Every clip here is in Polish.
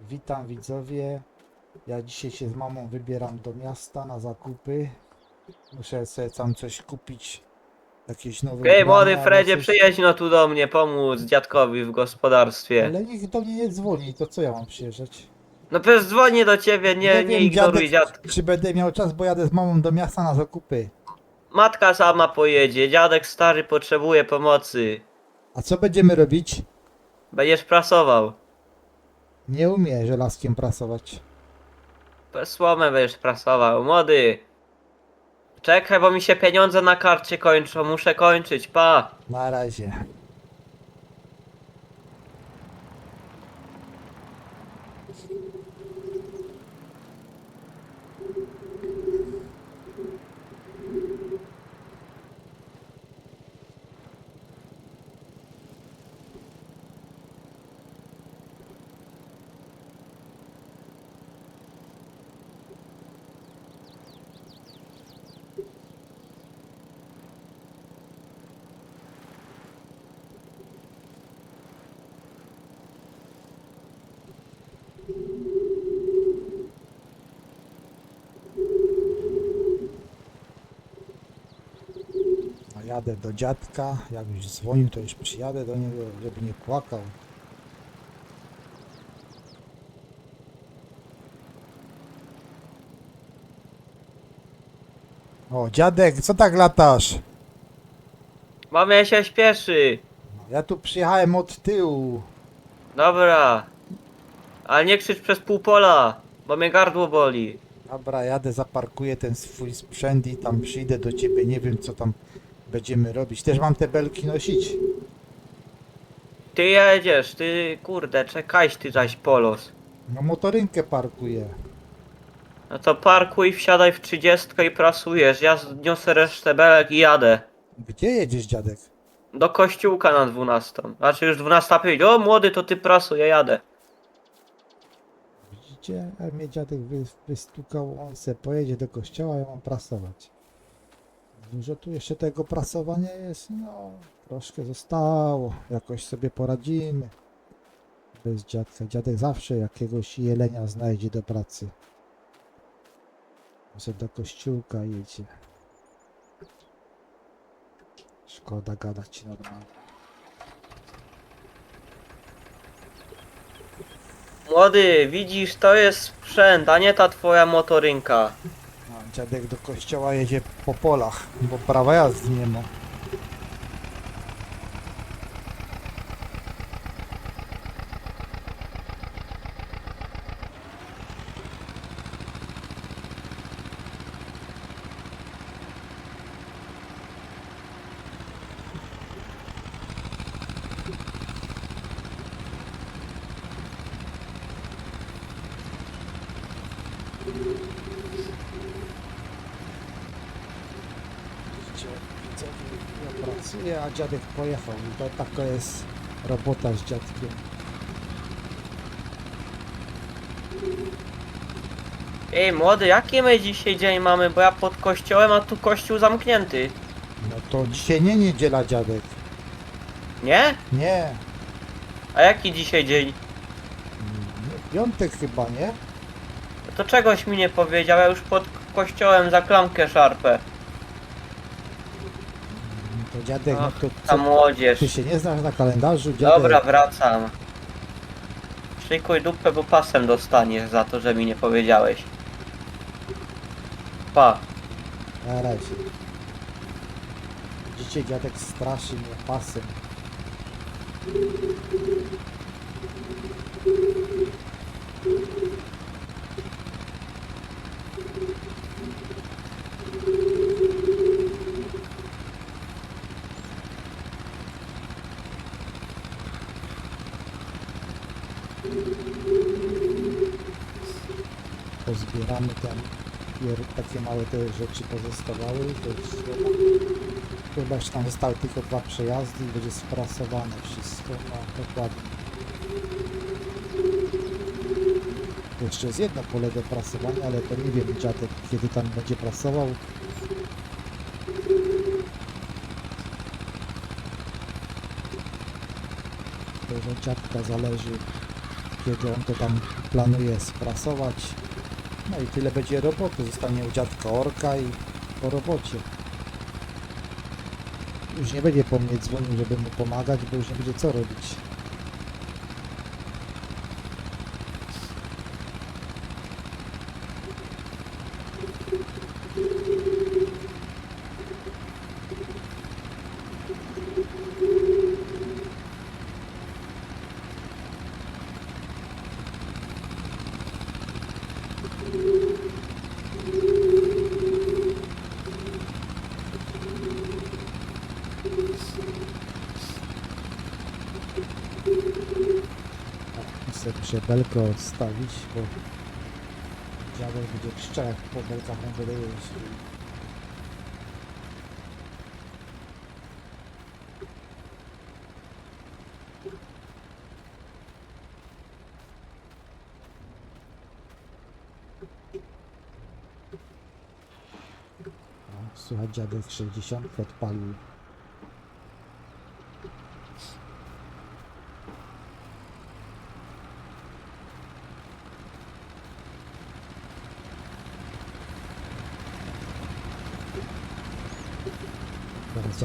Witam widzowie. Ja dzisiaj się z mamą wybieram do miasta na zakupy. Muszę sobie tam coś kupić. Jakieś nowe Ej, młody ubrania, Fredzie, coś- przyjedź no tu do mnie pomóc dziadkowi w gospodarstwie. Ale nikt do mnie nie dzwoni, to co ja mam przyjeżdżać? No przecież dzwonię do ciebie, nie, nie, ignoruj dziad. Czy będę miał czas, bo jadę z mamą do miasta na zakupy. Matka sama pojedzie, dziadek stary potrzebuje pomocy. A co będziemy robić? Będziesz prasował. Nie umiem żelazkiem prasować. Słomę będziesz prasował. Młody. Czekaj, bo mi się pieniądze na karcie kończą, muszę kończyć, pa. Na razie. Jadę do dziadka. Jak już dzwonił, to już przyjadę do niego, żeby nie płakał. O, dziadek, co tak latasz? Mnie się śpieszy. Ja tu przyjechałem od tyłu. Dobra. Ale nie krzycz przez pół pola, bo mnie gardło boli. Dobra, jadę, zaparkuję ten swój sprzęt i tam przyjdę do ciebie. Nie wiem, co tam będziemy robić. Też mam te belki nosić. Ty jedziesz, ty kurde, czekajś ty zaś polos. No motorynkę parkuję. No to parkuj, wsiadaj w 30 i prasujesz. Ja zniosę resztę belek i jadę. Gdzie jedziesz, dziadek? Do kościółka na 12. Znaczy już 12 powiedzieć, o młody to ty prasuj, ja jadę. Widzicie? A mnie dziadek wy, wystukał, on se pojedzie do kościoła, ja mam prasować. Dużo tu jeszcze tego prasowania jest? No, troszkę zostało. Jakoś sobie poradzimy. Bez dziadka. Dziadek zawsze jakiegoś jelenia znajdzie do pracy. Może do kościółka jedzie. Szkoda gadać normalnie. Młody, widzisz, to jest sprzęt, a nie ta twoja motorynka. Dziadek do kościoła jedzie po polach, bo prawa jazdy nie ma. Widzicie, widzowie, ja a dziadek pojechał. I to taka jest robota z dziadkiem. Ej, młody, jaki my dzisiaj dzień mamy, bo ja pod kościołem, a tu kościół zamknięty. No to dzisiaj nie niedziela, dziadek. Nie? Nie, A jaki dzisiaj dzień? nie piątek chyba, nie? To czegoś mi nie powiedział, ja już pod kościołem za klamkę szarpę. No To dziadek, no Ach, to Ta co, młodzież. ty się nie znasz na kalendarzu, dziadek? Dobra, wracam. Szykuj dupę, bo pasem dostaniesz za to, że mi nie powiedziałeś. Pa. Na razie. Widzicie, dziadek straszy mnie pasem. Pozbieramy pier- takie małe te rzeczy pozostawały. To jest chyba, jeszcze tam zostały tylko dwa przejazdy i będzie sprasowane wszystko. No dokładnie. Jeszcze jest jedno pole do prasowania, ale to nie wiem dziadek kiedy tam będzie prasował. To od dziadka zależy kiedy on to tam planuje sprasować. No i tyle będzie roboty. Zostanie u dziadka orka i po robocie. Już nie będzie po mnie dzwonił, żeby mu pomagać, bo już nie będzie co robić. Chcę muszę belkę odstawić, bo dziadek będzie krzyczał jak po belkach będę jeździł. Słuchaj, dziadek 60 odpalił.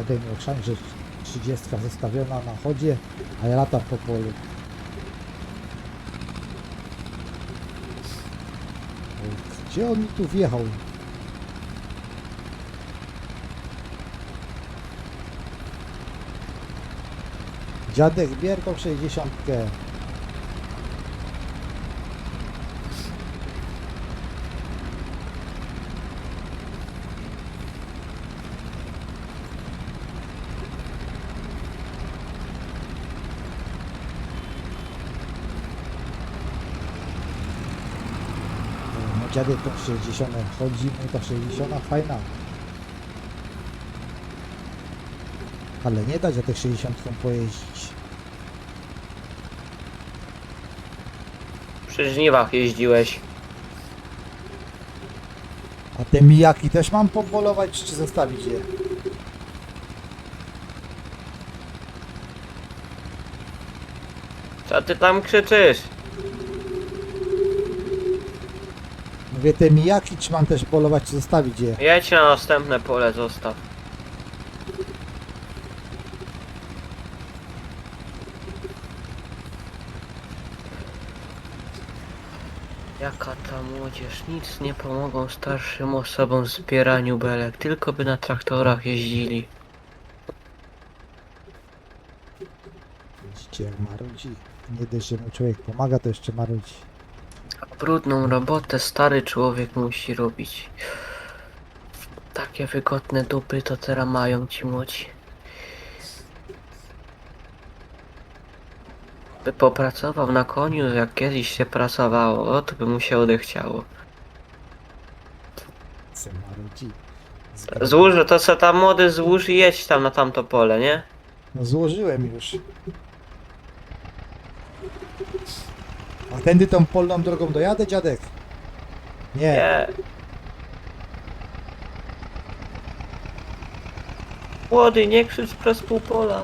Miał chrzan, że 30 zostawiona na chodzie, a ja latam po polu. Gdzie on tu wjechał? Dziadek, bier tą 60. Dziadek tą 60 chodzi, no ta 60 fajna. Ale nie da dziadek 60 pojeździć. Przy żniwach jeździłeś. A te mijaki też mam pobolować, czy zostawić je? Co ty tam krzyczysz? Mówię, te mijaki, czy mam też polować, czy zostawić je? Jedź na następne pole, zostaw. Jaka ta młodzież, nic nie pomogą starszym osobom w zbieraniu belek, tylko by na traktorach jeździli. Widzicie, jak marudzi. Nie dość, że mu człowiek pomaga, to jeszcze marudzi. Brudną robotę stary człowiek musi robić. Takie wygodne dupy to teraz mają ci młodzi. By popracował na koniu, jak kiedyś się pracowało, to by mu się odechciało. Złóż, to se tam młody złóż i jedź tam na tamto pole, nie? No złożyłem już. A tędy tą polną drogą dojadę, dziadek? Nie. Nie. Młody, nie krzycz przez pół pola.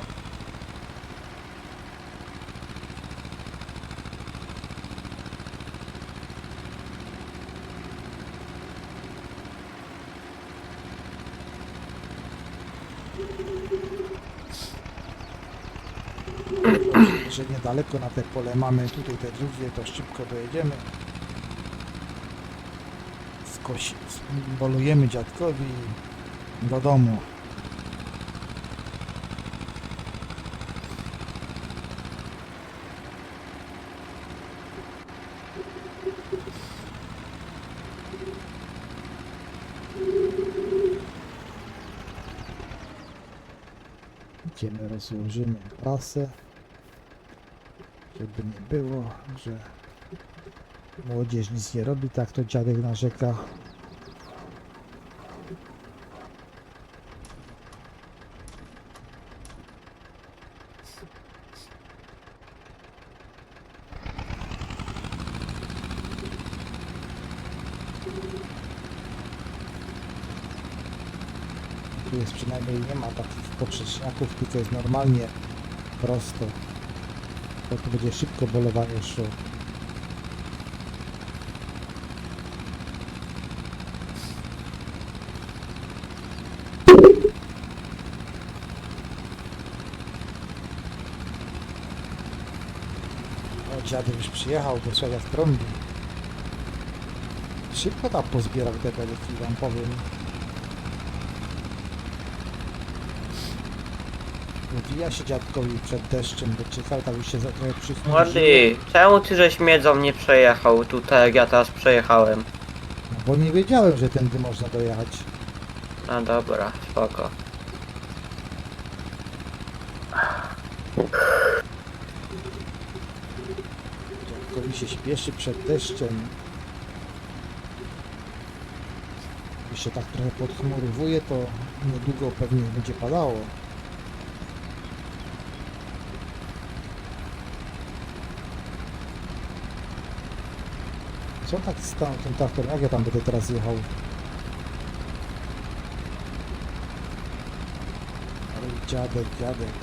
Że niedaleko na te pole mamy tutaj te drugie, to szybko dojedziemy. Skosi, bolujemy dziadkowi do domu. Idziemy, rozłożymy prasę żeby nie było, że młodzież nic nie robi, tak to dziadek narzeka. Tu jest przynajmniej nie ma takich poprzeczniaków, tylko jest normalnie prosto to, to będzie szybko bolowanie szło. O, dziadek już przyjechał, bo trzeba w prądu. Szybko tam pozbierał te belki, wam powiem. Wija się dziadkowi przed deszczem, bo czekał, tam już się za trochę przychmurzyło. Młody, czemu ty żeś miedzą nie przejechał tutaj, jak ja teraz przejechałem? No, bo nie wiedziałem, że tędy można dojechać. No dobra, spoko. Dziadkowi się śpieszy przed deszczem. Jeśli się tak trochę podchmurowuje, to niedługo pewnie będzie padało. Co tak stał ten traktor? Jak ja tam będę teraz jechał? Ale dziadek, dziadek.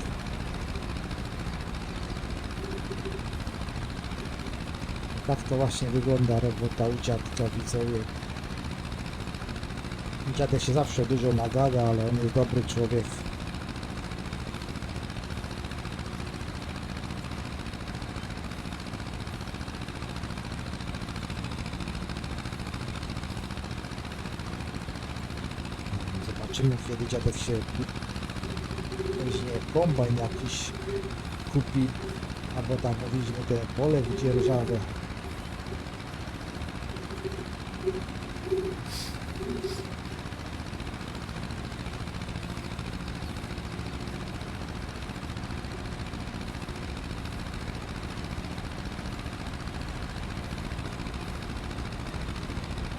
Tak to właśnie wygląda robota u dziadka, widzowie. Dziadek się zawsze dużo nagada, ale on jest dobry człowiek. Zobaczymy kiedy dziadek się weźmie kombajn jakiś kupi albo tam weźmie te pole wydzierżawę.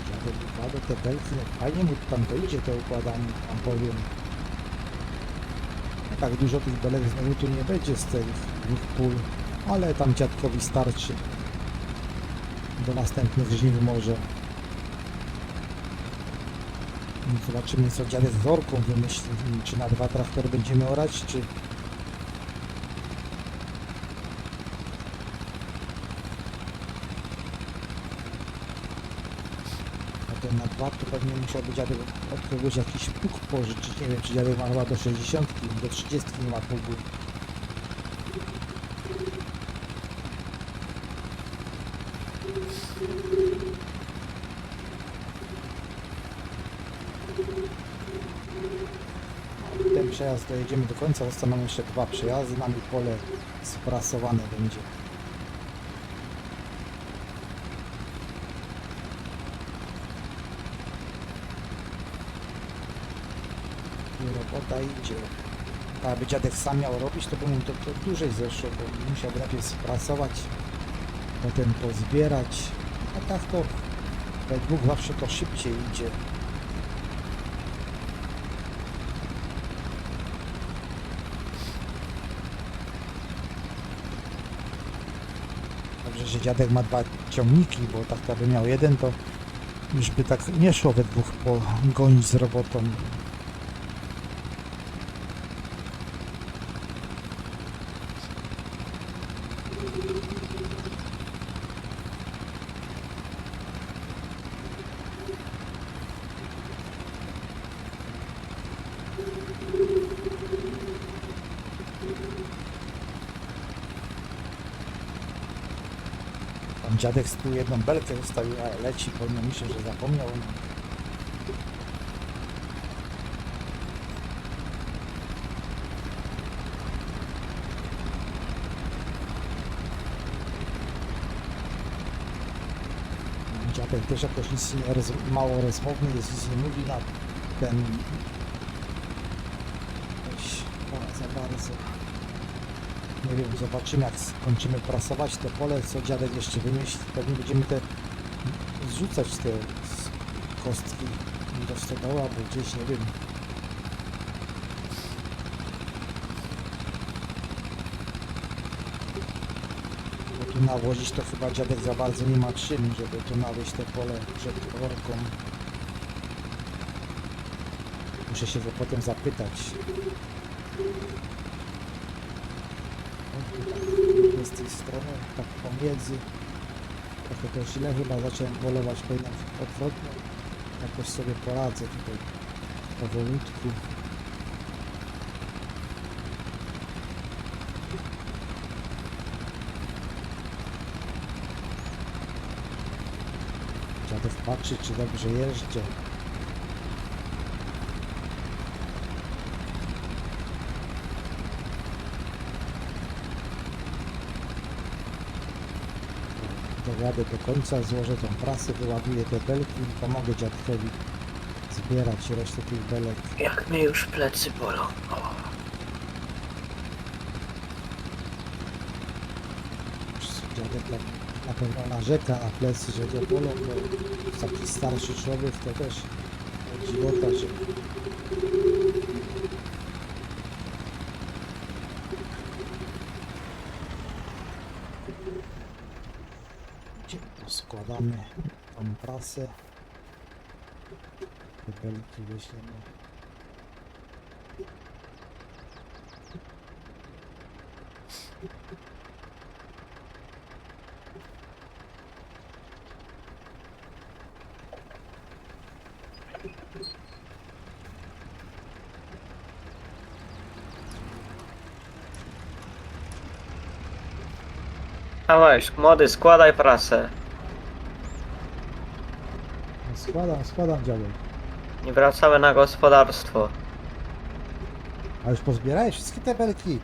Dziadek no fajnie mu tam to idzie to układanie, wam powiem. No tak dużo tych belek znowu tu nie będzie z tych dwóch pól, ale tam dziadkowi starczy. Do następnych żniw może. Zobaczymy co dziadek z orką wymyśli, czy na dwa traktory będziemy orać, czy A ten na dwa to pewnie musiałby dziadek od kogoś jakiś pług pożyczyć. Nie wiem, czy dziadek ma chyba do 60, do 30 nie ma pługu. Ten przejazd dojedziemy do końca, zostaną jeszcze dwa przejazdy, nami pole sprasowane będzie. Robota idzie. A aby dziadek sam miał robić, to by mu to, to dłużej zeszło, bo musiałby najpierw sprasować, potem pozbierać. A tak to we dwóch zawsze to szybciej idzie. Dobrze, że dziadek ma dwa ciągniki, bo tak to by miał jeden, to już by tak nie szło we dwóch pogonić z robotą. Tam dziadek z jedną belkę zostawił, a leci po nią, myślę, że zapomniał. Dziadek też jakoś nic nie roz, mało rozmowny jest, nic nie mówi na ten... Jakoś za bardzo. Nie wiem, zobaczymy jak skończymy prasować te pole, co dziadek jeszcze wymyśli. Pewnie będziemy te zrzucać te kostki do stodoła, albo gdzieś, nie wiem. Nawozić to chyba dziadek za bardzo nie ma czym, żeby tu nawieźć te pole przed orką. Muszę się go potem zapytać pięknie z tej strony, tak pomiędzy. Trochę to źle chyba zacząłem polować, powinnam odwrotnie. Jakoś sobie poradzę tutaj powolutku. Trzeba też patrzeć, czy dobrze jeżdżę. Dojadę do końca, złożę tą prasę, wyładuję te belki i pomogę dziadkowi zbierać resztę tych belek. Jak mnie już plecy bolą. O. Dziadek na, na pewno narzeka na plecy, że go bolą, bo taki starszy człowiek to też dziwota, że Gdzie to składamy tą prasę. Te belki weźmiemy. Dawaj, młody, składaj prasę. Składam, składam dziadek. I wracamy na gospodarstwo. A już pozbierałeś wszystkie te belki?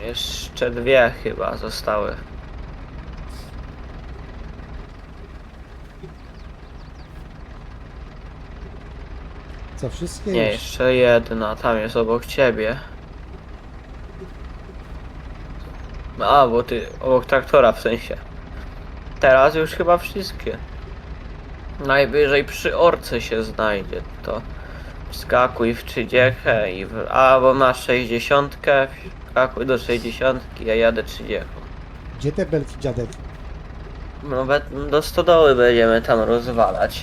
Jeszcze dwie chyba zostały. Co, wszystkie Nie, już? jeszcze jedna, tam jest obok ciebie. A, bo ty obok traktora w sensie. Teraz już chyba wszystkie. Najwyżej przy orce się znajdzie, to wskakuj w trzydziechę i w... albo masz sześćdziesiątkę, wskakuj do sześćdziesiątki, ja jadę trzydziechą. Gdzie te belki, dziadek? No we- do stodoły będziemy tam rozwalać.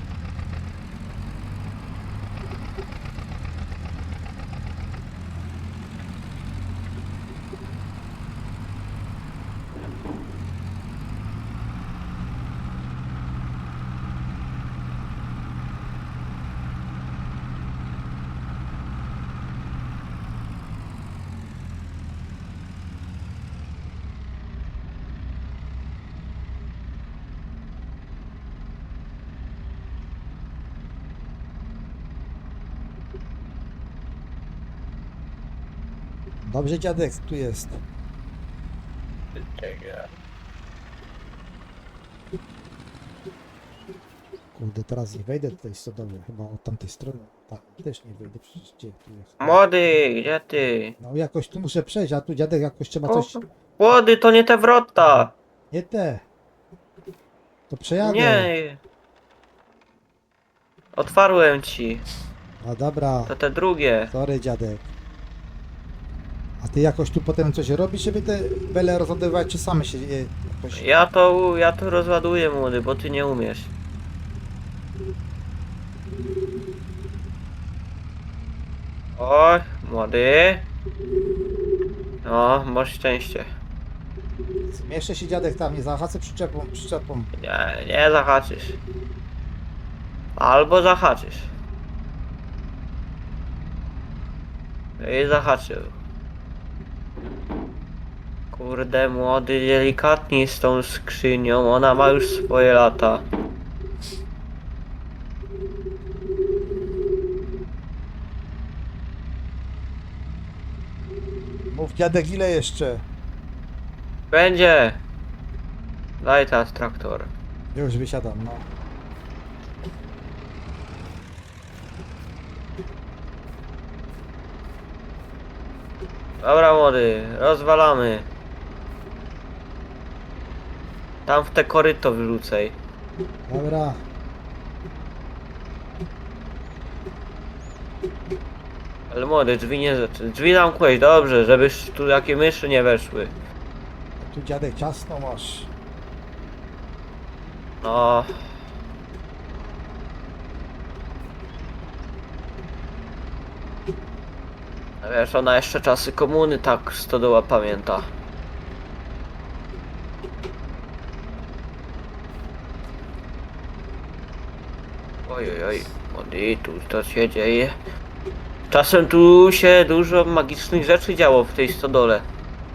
Dobrze, dziadek, tu jest. Kurde, teraz nie wejdę do tej stodoły, chyba od tamtej strony. Tak, też nie wejdę, przecież gdzie tu jest? Młody, gdzie ty? No jakoś tu muszę przejść, a tu dziadek jakoś trzeba coś... Młody, to nie te wrota! Nie te! To przejadę. Nie. Otwarłem ci. No dobra, To te drugie. sorry dziadek. A ty jakoś tu potem coś robisz, żeby te bele rozładowywać, czy same się je jakoś... Ja to, ja to rozładuję młody, bo ty nie umiesz. Oj, młody. No, masz szczęście. Zmieszczę się dziadek tam, nie zahacę przyczepą, przyczepą. Nie, nie zahaczysz. Albo zahaczysz. I zahaczył. Kurde, młody, delikatniej z tą skrzynią, ona ma już swoje lata. Mów dziadek ile jeszcze? Będzie! Daj teraz traktor. Już wysiadam, no. Dobra młody, rozwalamy. Tam w te koryto wrzucaj. Dobra. Ale młody, drzwi nie... Drzwi zamknąłeś, dobrze, żeby tu jakie myszy nie weszły. Tu dziadek ciasno masz. No... A Wiesz, ona jeszcze czasy komuny tak stodoła pamięta. Oj, oj, oj, tu to się dzieje. Czasem tu się dużo magicznych rzeczy działo w tej stodole.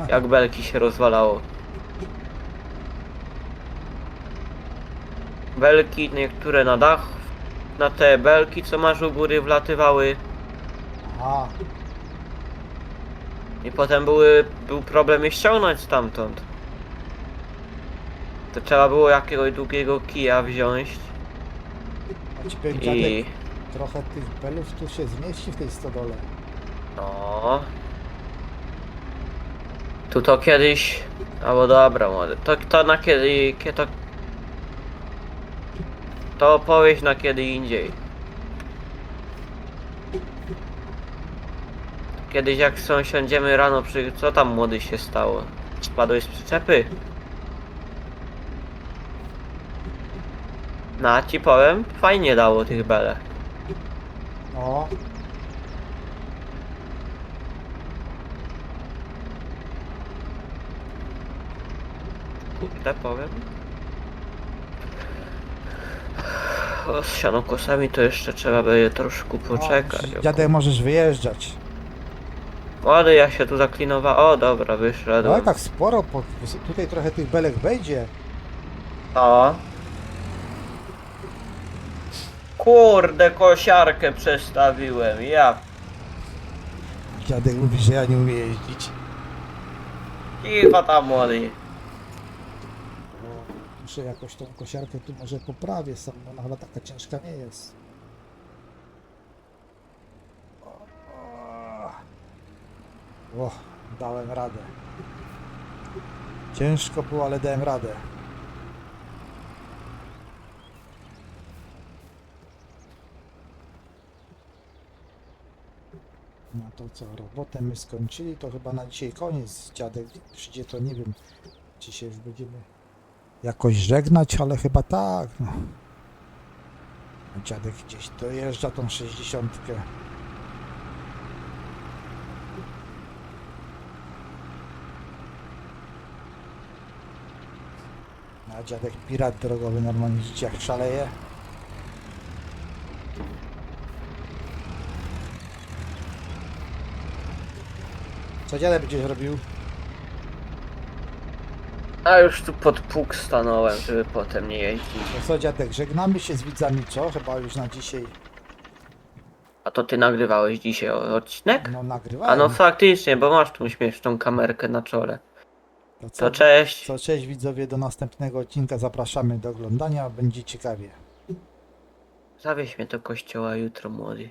Jak belki się rozwalało. Belki, niektóre na dach, na te belki, co masz u góry, wlatywały. A, I potem były, był problem je ściągnąć stamtąd. To trzeba było jakiegoś długiego kija wziąć a ci powiem i... trochę tych belów tu się zmieści w tej stodole. No... Tu to kiedyś... Albo dobra młody, to, to na kiedy... kie- To, to opowieść na kiedy indziej. Kiedyś jak sąsiądziemy rano przy... Co tam młody się stało? Spadłeś z przyczepy? No, ci powiem, fajnie dało tych belek. No, Kurde, powiem. O, z sianokosami to jeszcze trzeba będzie troszkę poczekać. O, dziadek możesz wyjeżdżać. Młody, ja się tu zaklinowa. O, dobra, wyszedłem. No i tak sporo, po, tutaj trochę tych belek wejdzie. O. Kurde, kosiarkę przestawiłem, ja. Dziadek mówi, że ja nie umiem jeździć. Kiwa tam, młody. Muszę jakoś tą kosiarkę tu może poprawię sam, bo ona chyba taka ciężka nie jest. O, dałem radę. Ciężko było, ale dałem radę. No to co, robotę my skończyli, to chyba na dzisiaj koniec. Dziadek przyjdzie, to nie wiem, czy się już będziemy jakoś żegnać, ale chyba tak. No. Dziadek gdzieś dojeżdża tą sześćdziesiątkę. A dziadek pirat drogowy normalnie jak szaleje. Co dziadek będziesz robił? A już tu pod pług stanąłem, żeby potem nie jeździć. To co dziadek, żegnamy się z widzami, co? Chyba już na dzisiaj A to ty nagrywałeś dzisiaj o- odcinek? no nagrywałem. A no faktycznie, bo masz tą śmieszną kamerkę na czole. To co? To cześć. Co cześć widzowie, do następnego odcinka zapraszamy do oglądania, będzie ciekawie. Zawieź mnie do kościoła jutro, młody.